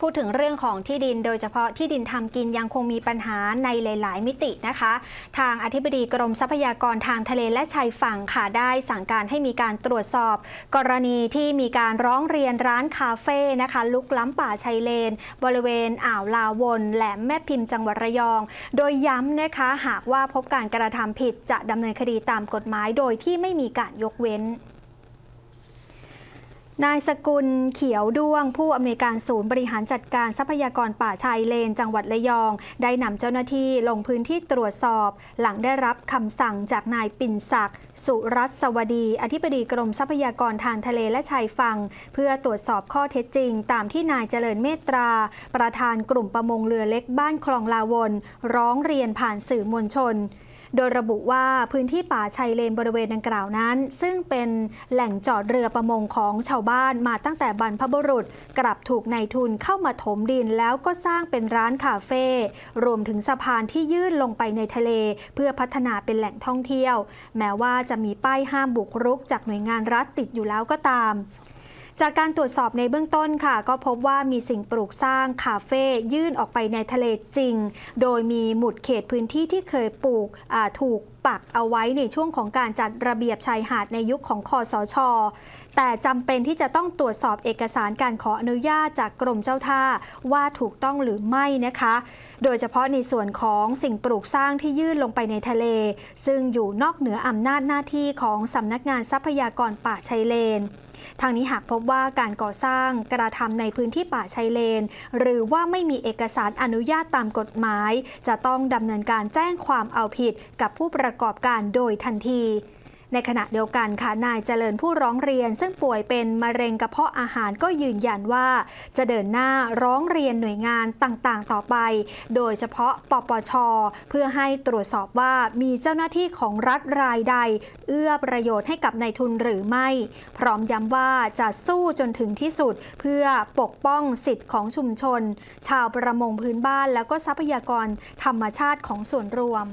พูดถึงเรื่องของที่ดินโดยเฉพาะที่ดินทำกินยังคงมีปัญหาในหลาย ๆ มิตินะคะ ทางอธิบดีกรมทรัพยากรทางทะเลและชายฝั่งค่ะได้สั่งการให้มีการตรวจสอบ กรณีที่มีการร้องเรียนร้านคาเฟ่นะคะลุกล้ำป่าชายเลน บริเวณอ่าวลาวนแหลมแม่พิมพ์จังหวัดระยอง โดยย้ำนะคะหากว่าพบการกระทำผิดจะดำเนินคดีตามกฎหมายโดยที่ไม่มีการยกเว้น นายสกุลเขียวด้วง ผู้อำนวยการศูนย์บริหารจัดการทรัพยากรป่าชายเลน จังหวัดระยอง ได้นำเจ้าหน้าที่ลงพื้นที่ตรวจสอบ หลังได้รับคำสั่งจากนายปิ่นศักดิ์สุรัตน์สวดี อธิบดีกรมทรัพยากรทางทะเลและชายฝั่งเพื่อตรวจสอบข้อเท็จจริง ตามที่นายเจริญเมตตรา ประธานกลุ่มประมงเรือเล็กบ้านคลองลาวน ร้องเรียนผ่านสื่อมวลชน โดยระบุว่าพื้นที่ป่าชายเลนบริเวณดังกล่าวนั้น ซึ่งเป็นแหล่งจอดเรือประมงของชาวบ้านมาตั้งแต่บรรพบุรุษ กลับถูกนายทุนเข้ามาถมดินแล้วก็สร้างเป็นร้านคาเฟ่รวมถึงสะพานที่ยื่นลงไปในทะเล เพื่อพัฒนาเป็นแหล่งท่องเที่ยว แม้ว่าจะมีป้ายห้ามบุกรุกจากหน่วยงานรัฐติดอยู่แล้วก็ตาม จากการตรวจสอบในเบื้องต้นค่ะ ก็พบว่ามีสิ่งปลูกสร้างคาเฟ่ยื่นออกไปในทะเลจริง โดยมีหมุดเขตพื้นที่ที่เคยปลูกถูกปักเอาไว้ในช่วงของการจัดระเบียบชายหาดในยุคของคอสชแต่จำเป็นที่จะต้องตรวจสอบเอกสารการขออนุญาตจากกรมเจ้าท่าว่าถูกต้องหรือไม่นะคะ โดยเฉพาะในส่วนของสิ่งปลูกสร้างที่ยื่นลงไปในทะเล ซึ่งอยู่นอกเหนืออำนาจหน้าที่ของสำนักงานทรัพยากรป่าชายเลน ทางนี้หากพบว่าการก่อสร้างกระทำในพื้นที่ป่าชายเลน หรือว่าไม่มีเอกสารอนุญาตตามกฎหมาย จะต้องดำเนินการแจ้งความเอาผิดกับผู้ประกอบการโดยทันที ในขณะเดียวกันค่ะนายเจริญผู้ร้องเรียน ซึ่งป่วยเป็นมะเร็งกระเพาะอาหารก็ยืนยันว่า จะเดินหน้าร้องเรียนหน่วยงานต่างๆ ต่อไป โดยเฉพาะปปช เพื่อให้ตรวจสอบว่ามีเจ้าหน้าที่ของรัฐรายใด เอื้อประโยชน์ให้กับนายทุนหรือไม่ พร้อมย้ำว่าจะสู้จนถึงที่สุด เพื่อปกป้องสิทธิ์ของชุมชน ชาวประมงพื้นบ้านแล้วก็ทรัพยากรธรรมชาติของส่วนรวม